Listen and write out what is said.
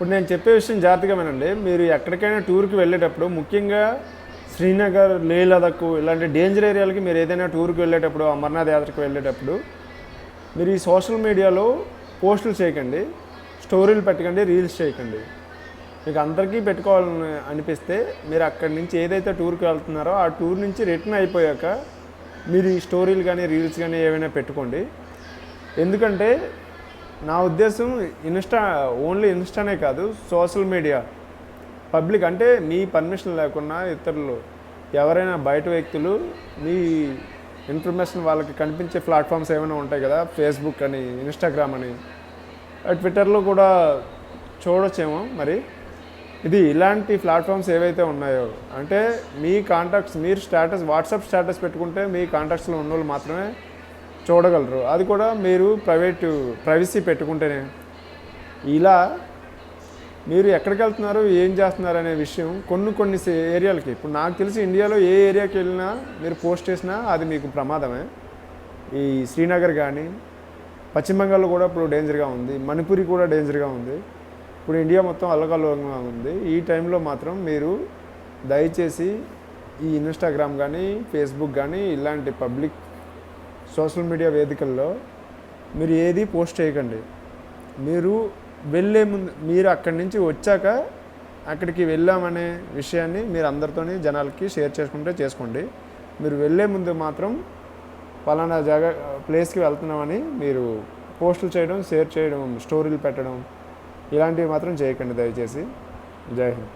ఇప్పుడు నేను చెప్పే విషయం జాగ్రత్తగా వినండి. మీరు ఎక్కడికైనా టూర్కి వెళ్ళేటప్పుడు ముఖ్యంగా శ్రీనగర్ లే లదక్కు ఇలాంటి డేంజర్ ఏరియాలకి మీరు ఏదైనా టూర్కి వెళ్ళేటప్పుడు అమర్నాథ్ యాత్రకు వెళ్ళేటప్పుడు మీరు ఈ సోషల్ మీడియాలో పోస్టులు చేయకండి. స్టోరీలు పెట్టకండి రీల్స్ చేయకండి. మీకు అందరికీ పెట్టుకోవాలని అనిపిస్తే మీరు అక్కడి నుంచి ఏదైతే టూర్కి వెళ్తున్నారో ఆ టూర్ నుంచి రిటర్న్ అయిపోయాక మీరు ఈ స్టోరీలు కానీ రీల్స్ కానీ ఏవైనా పెట్టుకోండి. ఎందుకంటే నా ఉద్దేశం ఇన్స్టా ఓన్లీ ఇన్స్టానే కాదు సోషల్ మీడియా. పబ్లిక్ అంటే మీ పర్మిషన్ లేకుండా ఇతరులు ఎవరైనా బయట వ్యక్తులు మీ ఇన్ఫర్మేషన్ వాళ్ళకి కనిపించే ప్లాట్ఫామ్స్ ఏమైనా ఉంటాయి కదా ఫేస్బుక్ అని ఇన్స్టాగ్రామ్ అని ట్విట్టర్లో కూడా చూడొచ్చేమో మరి. ఇది ఇలాంటి ప్లాట్ఫామ్స్ ఏవైతే ఉన్నాయో అంటే మీ కాంటాక్ట్స్ మీరు స్టేటస్ వాట్సాప్ స్టేటస్ పెట్టుకుంటే మీ కాంటాక్ట్స్లో ఉన్న వాళ్ళు మాత్రమే చూడగలరు. అది కూడా మీరు ప్రైవేట్ ప్రైవసీ పెట్టుకుంటేనే. ఇలా మీరు ఎక్కడికి వెళ్తున్నారు ఏం చేస్తున్నారు అనే విషయం కొన్ని కొన్ని ఏరియాలకి. ఇప్పుడు నాకు తెలిసి ఇండియాలో ఏ ఏరియాకి వెళ్ళినా మీరు పోస్ట్ చేసినా అది మీకు ప్రమాదమే. ఈ శ్రీనగర్ కానీ పశ్చిమ బెంగాల్లో కూడా ఇప్పుడు డేంజర్గా ఉంది. మణిపురి కూడా డేంజర్గా ఉంది. ఇప్పుడు ఇండియా మొత్తం అల్లకల్లోలంగా ఉంది. ఈ టైంలో మాత్రం మీరు దయచేసి ఈ ఇన్స్టాగ్రామ్ కానీ ఫేస్బుక్ కానీ ఇలాంటి పబ్లిక్ సోషల్ మీడియా వేదికల్లో మీరు ఏది పోస్ట్ చేయకండి. మీరు వెళ్ళే ముందు మీరు అక్కడి నుంచి వచ్చాక అక్కడికి వెళ్ళామనే విషయాన్ని మీరు అందరితోని జనాలకి షేర్ చేసుకుంటే చేసుకోండి. మీరు వెళ్ళే ముందు మాత్రం పలానా జాగా ప్లేస్కి వెళ్తున్నామని మీరు పోస్టులు చేయడం షేర్ చేయడం స్టోరీలు పెట్టడం ఇలాంటివి మాత్రం చేయకండి దయచేసి. జై హింద్.